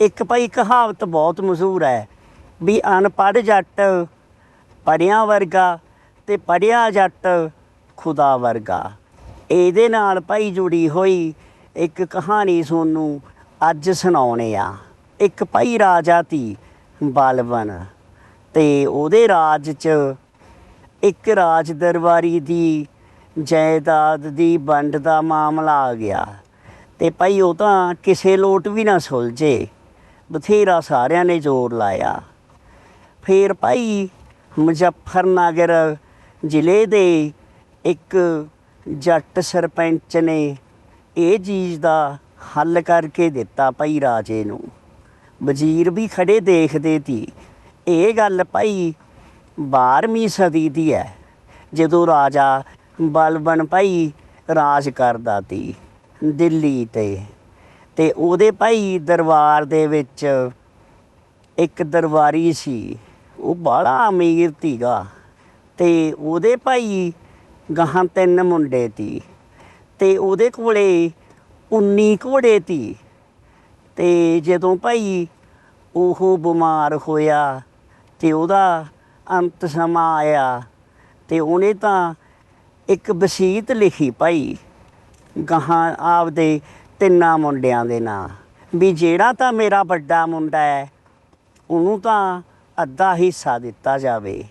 ਇੱਕ ਭਾਈ ਕਹਾਵਤ ਬਹੁਤ ਮਸ਼ਹੂਰ ਹੈ ਵੀ ਅਨਪੜ੍ਹ ਜੱਟ ਪੜਿਆਂ ਵਰਗਾ ਤੇ ਪੜਿਆ ਜੱਟ ਖੁਦਾ ਵਰਗਾ। ਇਹਦੇ ਨਾਲ ਭਾਈ ਜੁੜੀ ਹੋਈ ਇੱਕ ਕਹਾਣੀ ਤੁਹਾਨੂੰ ਅੱਜ ਸੁਣਾਉਣੇ ਆ। ਇੱਕ ਭਾਈ ਰਾਜਾ ਤੀ ਬਲਬਨ ਤੇ ਉਹਦੇ ਰਾਜ 'ਚ ਇੱਕ ਰਾਜ ਦਰਬਾਰੀ ਦੀ ਜਾਇਦਾਦ ਦੀ ਵੰਡ ਦਾ ਮਾਮਲਾ ਆ ਗਿਆ ਤੇ ਭਾਈ ਉਹ ਤਾਂ ਕਿਸੇ ਲੋਟ ਵੀ ਨਾ ਸੁਲਝੇ। ਬਥੇਰਾ ਸਾਰਿਆਂ ਨੇ ਜ਼ੋਰ ਲਾਇਆ। ਫਿਰ ਭਾਈ ਮੁਜ਼ੱਫਰਨਗਰ ਜ਼ਿਲ੍ਹੇ ਦੇ ਇੱਕ ਜੱਟ ਸਰਪੰਚ ਨੇ ਇਹ ਚੀਜ਼ ਦਾ ਹੱਲ ਕਰਕੇ ਦਿੱਤਾ ਭਾਈ ਰਾਜੇ ਨੂੰ। ਵਜ਼ੀਰ ਵੀ ਖੜੇ ਦੇਖਦੇ ਤੀ ਇਹ ਗੱਲ ਭਾਈ 12ਵੀਂ ਸਦੀ ਦੀ ਹੈ, ਜਦੋਂ ਰਾਜਾ ਬਲਬਨ ਭਾਈ ਰਾਜ ਕਰਦਾ ਤੀ ਦਿੱਲੀ ਤੇ। ਤੇ ਉਹਦੇ ਭਾਈ ਦਰਬਾਰ ਦੇ ਵਿੱਚ ਇੱਕ ਦਰਬਾਰੀ ਸੀ, ਉਹ ਬੜਾ ਅਮੀਰ ਸੀਗਾ ਤੇ ਉਹਦੇ ਭਾਈ ਗਾਹਾਂ ਤਿੰਨ ਮੁੰਡੇ ਤੀ ਤੇ ਉਹਦੇ ਕੋਲੇ 19 ਘੋੜੇ ਤੀ ਤੇ ਜਦੋਂ ਭਾਈ ਉਹ ਬਿਮਾਰ ਹੋਇਆ ਤੇ ਉਹਦਾ ਅੰਤ ਸਮਾਂ ਆਇਆ ਤੇ ਉਹਨੇ ਤਾਂ ਇੱਕ ਵਸੀਅਤ ਲਿਖੀ ਭਾਈ, ਗਾਹਾਂ ਆਪਦੇ ਤਿੰਨਾਂ ਮੁੰਡਿਆਂ ਦੇ ਨਾਂ। ਵੀ ਜਿਹੜਾ ਤਾਂ ਮੇਰਾ ਵੱਡਾ ਮੁੰਡਾ ਹੈ, ਉਹਨੂੰ ਤਾਂ ਅੱਧਾ ਹਿੱਸਾ ਦਿੱਤਾ ਜਾਵੇ।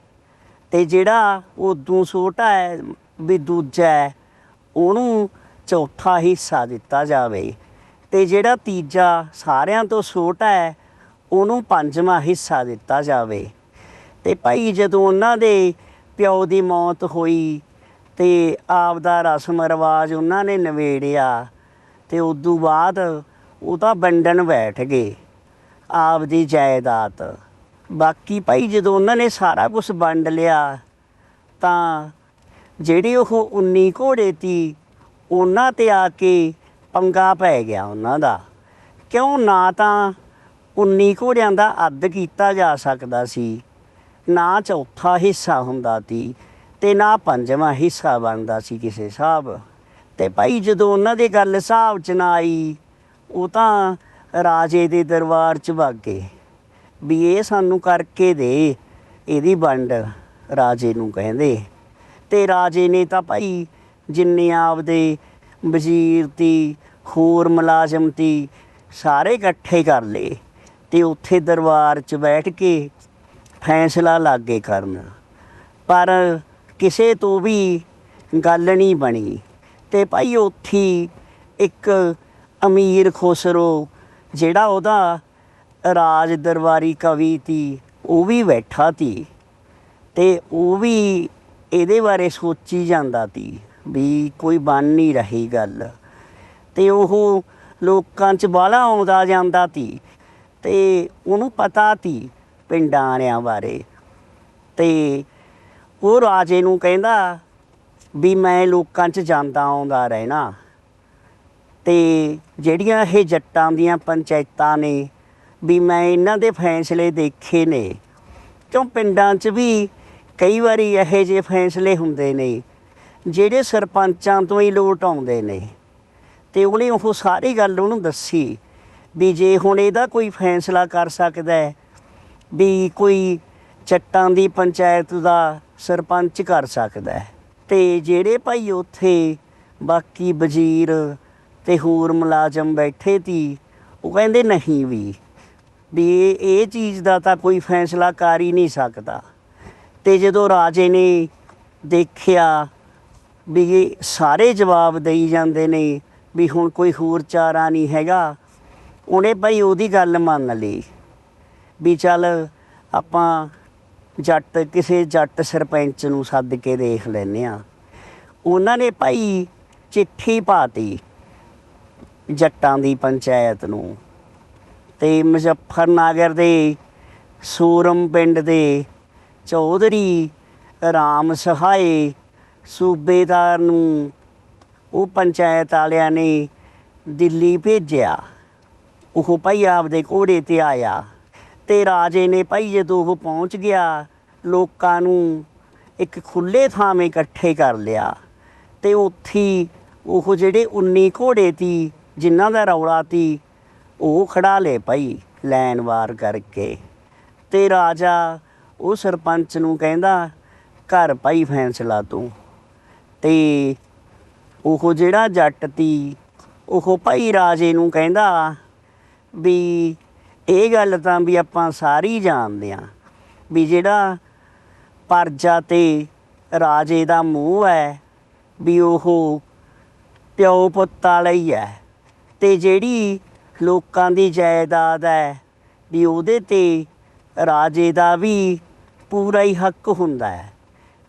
ਤੇ ਜਿਹੜਾ ਉਦੋਂ ਛੋਟਾ ਹੈ, ਵੀ ਦੂਜਾ ਹੈ, ਉਹਨੂੰ ਚੌਥਾ ਹਿੱਸਾ ਦਿੱਤਾ ਜਾਵੇ। ਤੇ ਜਿਹੜਾ ਤੀਜਾ ਸਾਰਿਆਂ ਤੋਂ ਛੋਟਾ ਹੈ, ਉਹਨੂੰ ਪੰਜਵਾਂ ਹਿੱਸਾ ਦਿੱਤਾ ਜਾਵੇ। ਤੇ ਭਾਈ ਜਦੋਂ ਉਹਨਾਂ ਦੇ ਪਿਓ ਦੀ ਮੌਤ ਹੋਈ, ਤੇ ਆਪ ਦਾ ਰਸਮ ਰਿਵਾਜ ਉਹਨਾਂ ਨੇ ਨਵੇੜਿਆ ਤੇ ਉਦੋਂ ਬਾਅਦ ਉਹ ਤਾਂ ਵੰਡਣ ਬੈਠ ਗਏ ਆਪ ਦੀ ਜਾਇਦਾਦ। ਬਾਕੀ ਭਾਈ ਜਦੋਂ ਉਹਨਾਂ ਨੇ ਸਾਰਾ ਕੁਝ ਵੰਡ ਲਿਆ, ਤਾਂ ਜਿਹੜੇ ਉਹ 19 ਘੋੜੇ ਤੀ ਉਹਨਾਂ ਤੇ ਆ ਕੇ ਪੰਗਾ ਪੈ ਗਿਆ ਉਹਨਾਂ ਦਾ। ਕਿਉਂ ਨਾ ਤਾਂ 19 ਘੋੜਿਆਂ ਦਾ ਅੱਧ ਕੀਤਾ ਜਾ ਸਕਦਾ ਸੀ, ਨਾ ਚੌਥਾ ਹਿੱਸਾ ਹੁੰਦਾ ਤੀ ਤੇ ਨਾ ਪੰਜਵਾਂ ਹਿੱਸਾ ਬਣਦਾ ਸੀ ਕਿਸੇ ਹਿਸਾਬ। ਤੇ ਭਾਈ ਜਦੋਂ ਉਹਨਾਂ ਦੇ ਗੱਲ ਹਿਸਾਬ ਚ ਨਾ ਆਈ, ਉਹ ਤਾਂ ਰਾਜੇ ਦੇ ਦਰਬਾਰ ਚ ਵਗ ਗਏ ਵੀ ਇਹ ਸਾਨੂੰ ਕਰਕੇ ਦੇ, ਇਹਦੀ ਵੰਡ ਰਾਜੇ ਨੂੰ ਕਹਿੰਦੇ। ਤੇ ਰਾਜੇ ਨੇ ਤਾਂ ਭਾਈ ਜਿੰਨੇ ਆਪਦੇ ਵਜ਼ੀਰ ਤੀ ਹੋਰ ਮੁਲਾਜ਼ਮ ਤੀ ਸਾਰੇ ਇਕੱਠੇ ਕਰ ਲਏ ਤੇ ਉੱਥੇ ਦਰਬਾਰ 'ਚ ਬੈਠ ਕੇ ਫੈਸਲਾ ਲਾਗੇ ਕਰਨ। ਪਰ ਕਿਸੇ ਤੋਂ ਵੀ ਗੱਲ ਨਹੀਂ ਬਣੀ। ਤੇ ਭਾਈ ਉੱਥੇ ਇੱਕ ਅਮੀਰ ਖੁਸਰੋ, ਜਿਹੜਾ ਉਹਦਾ ਰਾਜ ਦਰਬਾਰੀ ਕਵੀ ਤੀ, ਉਹ ਵੀ ਬੈਠਾ ਤੀ ਤੇ ਉਹ ਵੀ ਇਹਦੇ ਬਾਰੇ ਸੋਚੀ ਜਾਂਦਾ ਤੀ ਵੀ ਕੋਈ ਬਣ ਨਹੀਂ ਰਹੀ ਗੱਲ। ਤੇ ਉਹ ਲੋਕਾਂ 'ਚ ਬਾਹਲਾ ਆਉਂਦਾ ਜਾਂਦਾ ਤੀ ਤੇ ਉਹਨੂੰ ਪਤਾ ਤੀ ਪਿੰਡਾਂ ਵਾਲਿਆਂ ਬਾਰੇ ਤੇ ਉਹ ਰਾਜੇ ਨੂੰ ਕਹਿੰਦਾ ਵੀ ਮੈਂ ਲੋਕਾਂ 'ਚ ਜਾਂਦਾ ਆਉਂਦਾ ਰਹਿਣਾ। ਤੇ ਜਿਹੜੀਆਂ ਇਹ ਜੱਟਾਂ ਦੀਆਂ ਪੰਚਾਇਤਾਂ ਨੇ, ਵੀ ਮੈਂ ਇਹਨਾਂ ਦੇ ਫੈਸਲੇ ਦੇਖੇ ਨੇ। ਕਿਉਂ ਪਿੰਡਾਂ 'ਚ ਵੀ ਕਈ ਵਾਰੀ ਇਹੋ ਜਿਹੇ ਫੈਸਲੇ ਹੁੰਦੇ ਨੇ, ਜਿਹੜੇ ਸਰਪੰਚਾਂ ਤੋਂ ਹੀ ਲੋਟ ਆਉਂਦੇ ਨੇ। ਤੇ ਉਹਨੇ ਉਹ ਸਾਰੀ ਗੱਲ ਉਹਨੂੰ ਦੱਸੀ, ਵੀ ਜੇ ਹੁਣ ਇਹਦਾ ਕੋਈ ਫੈਸਲਾ ਕਰ ਸਕਦਾ ਹੈ, ਵੀ ਕੋਈ ਚੱਟਾਂ ਦੀ ਪੰਚਾਇਤ ਦਾ ਸਰਪੰਚ ਕਰ ਸਕਦਾ ਹੈ। ਤੇ ਜਿਹੜੇ ਭਾਈ ਉੱਥੇ ਬਾਕੀ ਵਜ਼ੀਰ ਤੇ ਹੋਰ ਮੁਲਾਜ਼ਮ ਬੈਠੇ ਤੀ ਉਹ ਕਹਿੰਦੇ ਨਹੀਂ ਵੀ ਵੀ ਇਹ ਚੀਜ਼ ਦਾ ਤਾਂ ਕੋਈ ਫੈਸਲਾ ਕਰ ਹੀ ਨਹੀਂ ਸਕਦਾ। ਤੇ ਜਦੋਂ ਰਾਜੇ ਨੇ ਦੇਖਿਆ ਵੀ ਸਾਰੇ ਜਵਾਬ ਦੇਈ ਜਾਂਦੇ ਨੇ ਵੀ ਹੁਣ ਕੋਈ ਹੋਰ ਚਾਰਾ ਨਹੀਂ ਹੈਗਾ, ਉਹਨੇ ਭਾਈ ਉਹਦੀ ਗੱਲ ਮੰਨ ਲਈ। ਵੀ ਚੱਲ ਆਪਾਂ ਜੱਟ, ਕਿਸੇ ਜੱਟ ਸਰਪੰਚ ਨੂੰ ਸੱਦ ਕੇ ਦੇਖ ਲੈਨੇ ਆ ਉਹਨਾਂ ਨੇ ਭਾਈ ਚਿੱਠੀ ਪਾਤੀ ਜੱਟਾਂ ਦੀ ਪੰਚਾਇਤ ਨੂੰ ਤੇ ਮੁਜ਼ੱਫਰਨਗਰ ਦੇ ਸੂਰਮ ਪਿੰਡ ਦੇ ਚੌਧਰੀ ਰਾਮ ਸਹਾਏ ਸੂਬੇਦਾਰ ਨੂੰ ਉਹ ਪੰਚਾਇਤ ਵਾਲਿਆਂ ਨੇ ਦਿੱਲੀ ਭੇਜਿਆ। ਉਹ ਭਾਈ ਆਪਦੇ ਘੋੜੇ ਤੇ ਆਇਆ। ਤੇ ਰਾਜੇ ਨੇ ਭਾਈ ਜਦੋਂ ਉਹ ਪਹੁੰਚ ਗਿਆ, ਲੋਕਾਂ ਨੂੰ ਇੱਕ ਖੁੱਲੇ ਥਾਵੇਂ ਇਕੱਠੇ ਕਰ ਲਿਆ ਤੇ ਉੱਥੇ ਉਹ ਜਿਹੜੇ 19 ਘੋੜੇ ਤੀ, ਜਿਨ੍ਹਾਂ ਦਾ ਰੌਲਾ ਤੀ, ਉਹ ਖੜਾ ਲਏ ਭਾਈ ਲੈਣ ਵਾਰ ਕਰਕੇ। ਤੇ ਰਾਜਾ ਉਹ ਸਰਪੰਚ ਨੂੰ ਕਹਿੰਦਾ, ਘਰ ਭਾਈ ਫੈਸਲਾ ਤੂੰ। ਤੇ ਉਹ ਜਿਹੜਾ ਜੱਟ ਤੀ, ਉਹ ਭਾਈ ਰਾਜੇ ਨੂੰ ਕਹਿੰਦਾ ਵੀ ਇਹ ਗੱਲ ਤਾਂ ਵੀ ਆਪਾਂ ਸਾਰੀ ਜਾਣਦੇ ਆ ਵੀ ਜਿਹੜਾ ਪਰਜਾ ਤੇ ਰਾਜੇ ਦਾ ਮੂੰਹ ਹੈ ਵੀ ਉਹ ਪਿਓ ਪੁੱਤ ਵਾਲਾ ਹੀ ਹੈ ਤੇ ਜਿਹੜੀ ਲੋਕਾਂ ਦੀ ਜਾਇਦਾਦ ਹੈ ਵੀ ਉਹਦੇ ਤੇ ਰਾਜੇ ਦਾ ਵੀ ਪੂਰਾ ਹੀ ਹੱਕ ਹੁੰਦਾ ਹੈ।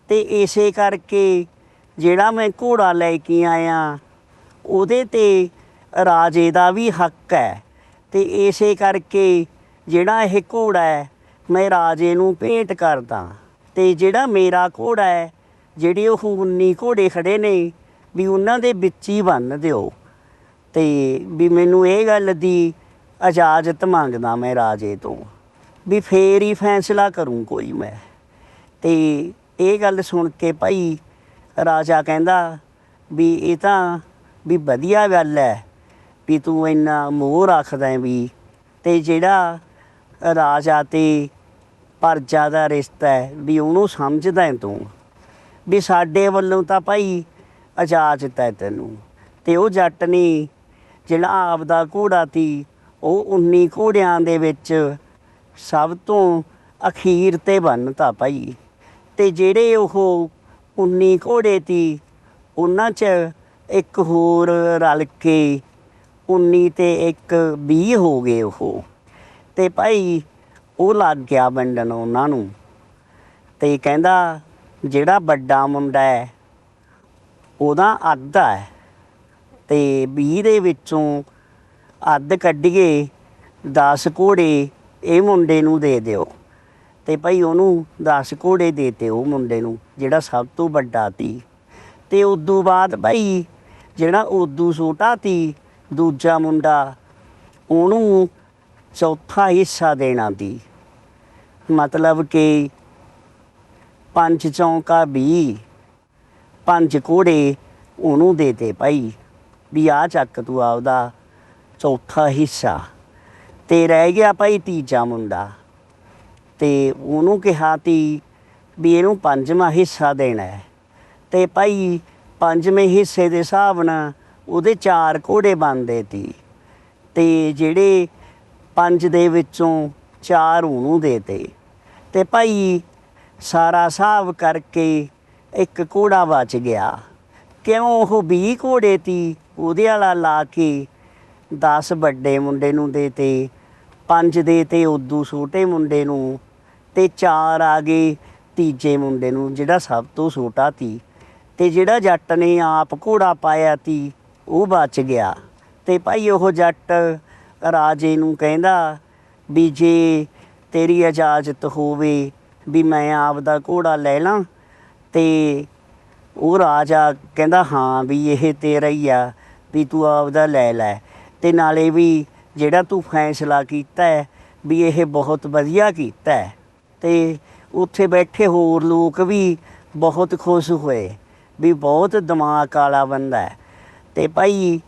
ਤੇ ਇਸੇ ਕਰਕੇ ਜਿਹੜਾ ਮੈਂ ਘੋੜਾ ਲੈ ਕੇ ਆਇਆ ਉਹਦੇ ਤੇ ਰਾਜੇ ਦਾ ਵੀ ਹੱਕ ਹੈ। ਤੇ ਇਸੇ ਕਰਕੇ ਜਿਹੜਾ ਇਹ ਘੋੜਾ ਹੈ, ਮੈਂ ਰਾਜੇ ਨੂੰ ਭੇਂਟ ਕਰਦਾ। ਤੇ ਜਿਹੜਾ ਮੇਰਾ ਘੋੜਾ ਹੈ, ਜਿਹੜੇ ਉਹ 19 ਘੋੜੇ ਖੜੇ ਨੇ, ਵੀ ਉਹਨਾਂ ਦੇ ਵਿੱਚ ਹੀ ਬੰਨ ਦਿਓ। ਤੇ ਵੀ ਮੈਨੂੰ ਇਹ ਗੱਲ ਦੀ ਇਜਾਜ਼ਤ ਮੰਗਦਾ ਮੈਂ ਰਾਜੇ ਤੋਂ, ਵੀ ਫੇਰ ਹੀ ਫੈਸਲਾ ਕਰੂੰ ਕੋਈ ਮੈਂ। ਤੇ ਇਹ ਗੱਲ ਸੁਣ ਕੇ ਭਾਈ ਰਾਜਾ ਕਹਿੰਦਾ ਵੀ ਇਹ ਤਾਂ ਵੀ ਵਧੀਆ ਗੱਲ ਹੈ ਵੀ ਤੂੰ ਇੰਨਾ ਮੋਹ ਰੱਖਦਾ ਹੈ ਵੀ ਤੇ ਜਿਹੜਾ ਰਾਜਾ ਤੇ ਪਰਜਾ ਦਾ ਰਿਸ਼ਤਾ ਹੈ, ਵੀ ਉਹਨੂੰ ਸਮਝਦਾ ਹੈ ਤੂੰ। ਵੀ ਸਾਡੇ ਵੱਲੋਂ ਤਾਂ ਭਾਈ ਇਜਾਜ਼ਤ ਹੈ ਤੈਨੂੰ। ਤੇ ਉਹ ਜੱਟ ਨੇ ਜਿਹੜਾ ਆਪ ਦਾ ਘੋੜਾ ਤੀ ਉਹ 19 ਘੋੜਿਆਂ ਦੇ ਵਿੱਚ ਸਭ ਤੋਂ ਅਖੀਰ ਤੇ ਬੰਨਤਾ ਭਾਈ। ਤੇ ਜਿਹੜੇ ਉਹ 19 ਘੋੜੇ ਤੀ ਉਹਨਾਂ 'ਚ ਇੱਕ ਹੋਰ ਰਲ ਕੇ 19 ਤੇ ਇੱਕ 20 ਹੋ ਗਏ ਉਹ। ਤੇ ਭਾਈ ਉਹ ਲੱਗ ਗਿਆ ਵੰਡਣ ਉਹਨਾਂ ਨੂੰ। ਤੇ ਕਹਿੰਦਾ ਜਿਹੜਾ ਵੱਡਾ ਮੁੰਡਾ ਹੈ, ਉਹਦਾ ਅੱਧ ਹੈ ਤੇ 20 ਦੇ ਵਿੱਚੋਂ ਅੱਧ ਕੱਢੀਏ 10 ਘੋੜੇ ਇਹ ਮੁੰਡੇ ਨੂੰ ਦੇ ਦਿਓ। ਤੇ ਭਾਈ ਉਹਨੂੰ 10 ਘੋੜੇ ਦੇਤੇ ਉਹ ਮੁੰਡੇ ਨੂੰ, ਜਿਹੜਾ ਸਭ ਤੋਂ ਵੱਡਾ ਤੀ ਤੇ ਉਦੋਂ ਬਾਅਦ ਭਾਈ ਜਿਹੜਾ ਉਦੋਂ ਛੋਟਾ ਤੀ ਦੂਜਾ ਮੁੰਡਾ ਉਹਨੂੰ ਚੌਥਾ ਹਿੱਸਾ ਦੇਣਾ ਤੀ ਮਤਲਬ ਕਿ ਪੰਜ ਚੌਂਕਾ 20 ਪੰਜ ਘੋੜੇ ਉਹਨੂੰ ਦੇ ਦੇ ਭਾਈ ਵੀ ਆ ਚੱਕ ਤੂੰ ਆਪਦਾ ਚੌਥਾ ਹਿੱਸਾ। ਤੇ ਰਹਿ ਗਿਆ ਭਾਈ ਤੀਜਾ ਮੁੰਡਾ। ਤੇ ਉਹਨੂੰ ਕਿਹਾ ਤੀ ਵੀ ਇਹਨੂੰ ਪੰਜਵਾਂ ਹਿੱਸਾ ਦੇਣਾ ਹੈ। ਤੇ ਭਾਈ ਪੰਜਵੇਂ ਹਿੱਸੇ ਦੇ ਹਿਸਾਬ ਨਾਲ ਉਹਦੇ ਚਾਰ ਘੋੜੇ ਬਣਦੇ ਤੀ ਤੇ ਜਿਹੜੇ ਪੰਜ ਦੇ ਵਿੱਚੋਂ ਚਾਰ ਉਹਨੂੰ ਦੇਤੇ ਤੇ। ਭਾਈ ਸਾਰਾ ਹਿਸਾਬ ਕਰਕੇ ਇੱਕ ਘੋੜਾ ਬਚ ਗਿਆ। ਕਿਉਂ ਉਹ 20 ਘੋੜੇ ਤੀ ਉਹਦੇ ਵਾਲਾ ਲਾ ਕੇ 10 ਵੱਡੇ ਮੁੰਡੇ ਨੂੰ ਦੇਤੇ ਪੰਜ ਦੇਤੇ ਉਦੋਂ ਛੋਟੇ ਮੁੰਡੇ ਨੂੰ, ਤੇ ਚਾਰ ਆ ਗਏ ਤੀਜੇ ਮੁੰਡੇ ਨੂੰ, ਜਿਹੜਾ ਸਭ ਤੋਂ ਛੋਟਾ ਤੀ ਤੇ ਜਿਹੜਾ ਜੱਟ ਨੇ ਆਪ ਘੋੜਾ ਪਾਇਆ ਤੀ ਉਹ ਬਚ ਗਿਆ। ਤੇ ਭਾਈ ਉਹ ਜੱਟ ਰਾਜੇ ਨੂੰ ਕਹਿੰਦਾ ਵੀ ਜੇ ਤੇਰੀ ਇਜਾਜ਼ਤ ਹੋਵੇ ਵੀ ਮੈਂ ਆਪ ਦਾ ਘੋੜਾ ਲੈ ਲਾਂ ਤੇ ਉਹ ਰਾਜਾ ਕਹਿੰਦਾ, ਹਾਂ ਵੀ ਇਹ ਤੇਰਾ ਹੀ ਆ ਵੀ ਤੂੰ ਆਪ ਦਾ ਲੈ ਲੈ। ਤੇ ਨਾਲੇ ਵੀ ਜਿਹੜਾ ਤੂੰ ਫੈਸਲਾ ਕੀਤਾ ਹੈ ਵੀ ਇਹ ਬਹੁਤ ਵਧੀਆ ਕੀਤਾ ਹੈ। ਤੇ ਉੱਥੇ ਬੈਠੇ ਹੋਰ ਲੋਕ ਵੀ ਬਹੁਤ ਖੁਸ਼ ਹੋਏ ਵੀ ਬਹੁਤ ਦਿਮਾਗ ਵਾਲਾ ਬੰਦਾ ਹੈ। ਤੇ ਭਾਈ